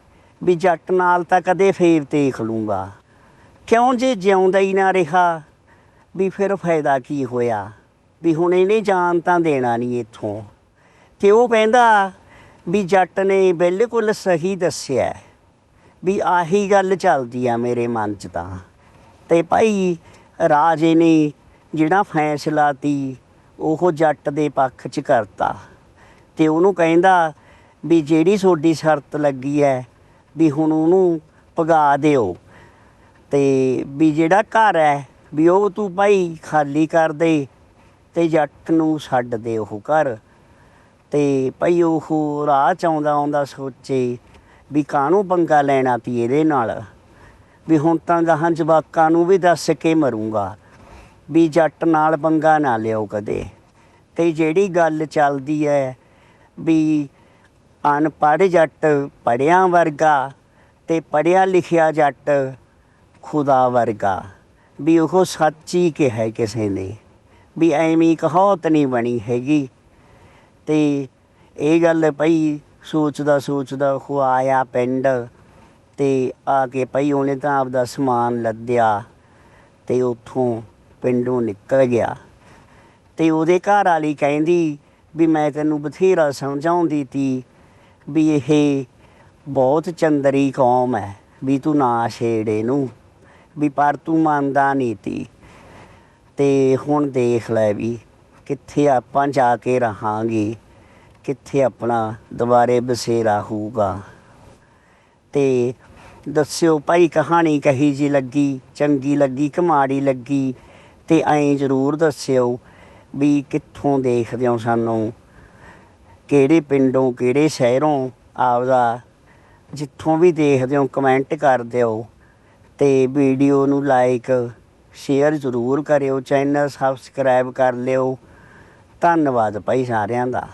ਵੀ ਜੱਟ ਨਾਲ ਤਾਂ ਕਦੇ ਫੇਰ ਦੇਖ ਲੂੰਗਾ। ਕਿਉਂ ਜੇ ਜਿਉਂਦਾ ਹੀ ਨਾ ਰਿਹਾ, ਵੀ ਫਿਰ ਫਾਇਦਾ ਕੀ ਹੋਇਆ? ਵੀ ਹੁਣ ਇਹਨੇ ਜਾਨ ਤਾਂ ਦੇਣਾ ਨਹੀਂ ਇੱਥੋਂ। ਤੇ ਉਹ ਕਹਿੰਦਾ ਵੀ ਜੱਟ ਨੇ ਬਿਲਕੁਲ ਸਹੀ ਦੱਸਿਆ। ਵੀ ਆਹੀ ਗੱਲ ਚੱਲਦੀ ਆ ਮੇਰੇ ਮਨ 'ਚ ਤਾਂ। ਤੇ ਭਾਈ ਰਾਜੇ ਨੇ ਜਿਹੜਾ ਫੈਸਲਾ ਤੀ, ਉਹ ਜੱਟ ਦੇ ਪੱਖ 'ਚ ਕਰਤਾ। ਤੇ ਉਹਨੂੰ ਕਹਿੰਦਾ ਵੀ ਜਿਹੜੀ ਤੁਹਾਡੀ ਸ਼ਰਤ ਲੱਗੀ ਹੈ ਵੀ ਹੁਣ ਉਹਨੂੰ ਪਗਾ ਦਿਓ। ਤੇ ਵੀ ਜਿਹੜਾ ਘਰ ਹੈ ਵੀ ਉਹ ਤੂੰ ਭਾਈ ਖਾਲੀ ਕਰ ਦੇ ਤੇ ਜੱਟ ਨੂੰ ਛੱਡ ਦੇ ਉਹ ਘਰ। ਤੇ ਭਾਈ ਉਹ ਰਾਹ ਚ ਆਉਂਦਾ ਆਉਂਦਾ ਸੋਚੇ ਵੀ ਕਾਹਨੂੰ ਪੰਗਾ ਲੈਣਾ ਤੀ ਇਹਦੇ ਨਾਲ। ਵੀ ਹੁਣ ਤਾਂ ਗਾਹਾਂ ਜਵਾਕਾਂ ਨੂੰ ਵੀ ਦੱਸ ਕੇ ਮਰੂੰਗਾ ਵੀ ਜੱਟ ਨਾਲ ਪੰਗਾ ਨਾ ਲਿਓ ਕਦੇ। ਤੇ ਜਿਹੜੀ ਗੱਲ ਚੱਲਦੀ ਹੈ ਵੀ ਅਨਪੜ੍ਹ ਜੱਟ ਪੜਿਆਂ ਵਰਗਾ ਤੇ ਪੜਿਆ ਲਿਖਿਆ ਜੱਟ ਖੁਦਾ ਵਰਗਾ। ਵੀ ਉਹ ਸੱਚੀ ਕਿਹਾ ਕਿਸੇ ਨੇ, ਵੀ ਐਵੇਂ ਕਹਾਵਤ ਨਹੀਂ ਬਣੀ ਹੈਗੀ। ਤੇ ਇਹ ਗੱਲ ਪਈ ਸੋਚਦਾ ਸੋਚਦਾ ਉਹ ਆਇਆ ਪਿੰਡ ਤੇ ਆ ਕੇ ਪਈ ਉਹਨੇ ਤਾਂ ਆਪਦਾ ਸਮਾਨ ਲੱਦਿਆ ਤੇ ਉੱਥੋਂ ਪਿੰਡੋਂ ਨਿਕਲ ਗਿਆ। ਤੇ ਉਹਦੇ ਘਰ ਵਾਲੀ ਕਹਿੰਦੀ ਵੀ ਮੈਂ ਤੈਨੂੰ ਬਥੇਰਾ ਸਮਝਾਉਂਦੀ ਤੀ ਵੀ ਇਹ ਬਹੁਤ ਚੰਦਰੀ ਕੌਮ ਹੈ, ਵੀ ਤੂੰ ਨਾ ਛੇੜੇ ਨੂੰ, ਵੀ ਪਰ ਤੂੰ ਮੰਨਦਾ ਨਹੀਂ ਤੀ। ਤੇ ਹੁਣ ਦੇਖ ਲੈ ਵੀ ਕਿੱਥੇ ਆਪਾਂ ਜਾ ਕੇ ਰਹਾਂਗੇ, ਕਿੱਥੇ ਆਪਣਾ ਦੁਬਾਰੇ ਬਸੇਰਾ ਹੋਊਗਾ। ਤੇ ਦੱਸਿਓ ਭਾਈ ਕਹਾਣੀ ਕਹੀ ਜੀ ਲੱਗੀ, ਚੰਗੀ ਲੱਗੀ ਕਿ ਲੱਗੀ, ਤੇ ਐਂ ਜ਼ਰੂਰ ਦੱਸਿਓ ਵੀ ਕਿੱਥੋਂ ਦੇਖਦੇ ਹੋ ਸਾਨੂੰ ਕਿਹੜੇ ਪਿੰਡੋਂ, ਕਿਹੜੇ ਸ਼ਹਿਰੋਂ ਆਪਦਾ ਜਿੱਥੋਂ ਵੀ ਦੇਖਦੇ ਹੋ ਕਮੈਂਟ ਕਰ ਦਿਓ ਤੇ ਵੀਡੀਓ ਨੂੰ ਲਾਈਕ ਸ਼ੇਅਰ ਜ਼ਰੂਰ ਕਰਿਓ ਚੈਨਲ ਸਬਸਕ੍ਰਾਈਬ ਕਰ ਲਿਓ। ਧੰਨਵਾਦ ਭਾਈ ਸਾਰਿਆਂ ਦਾ।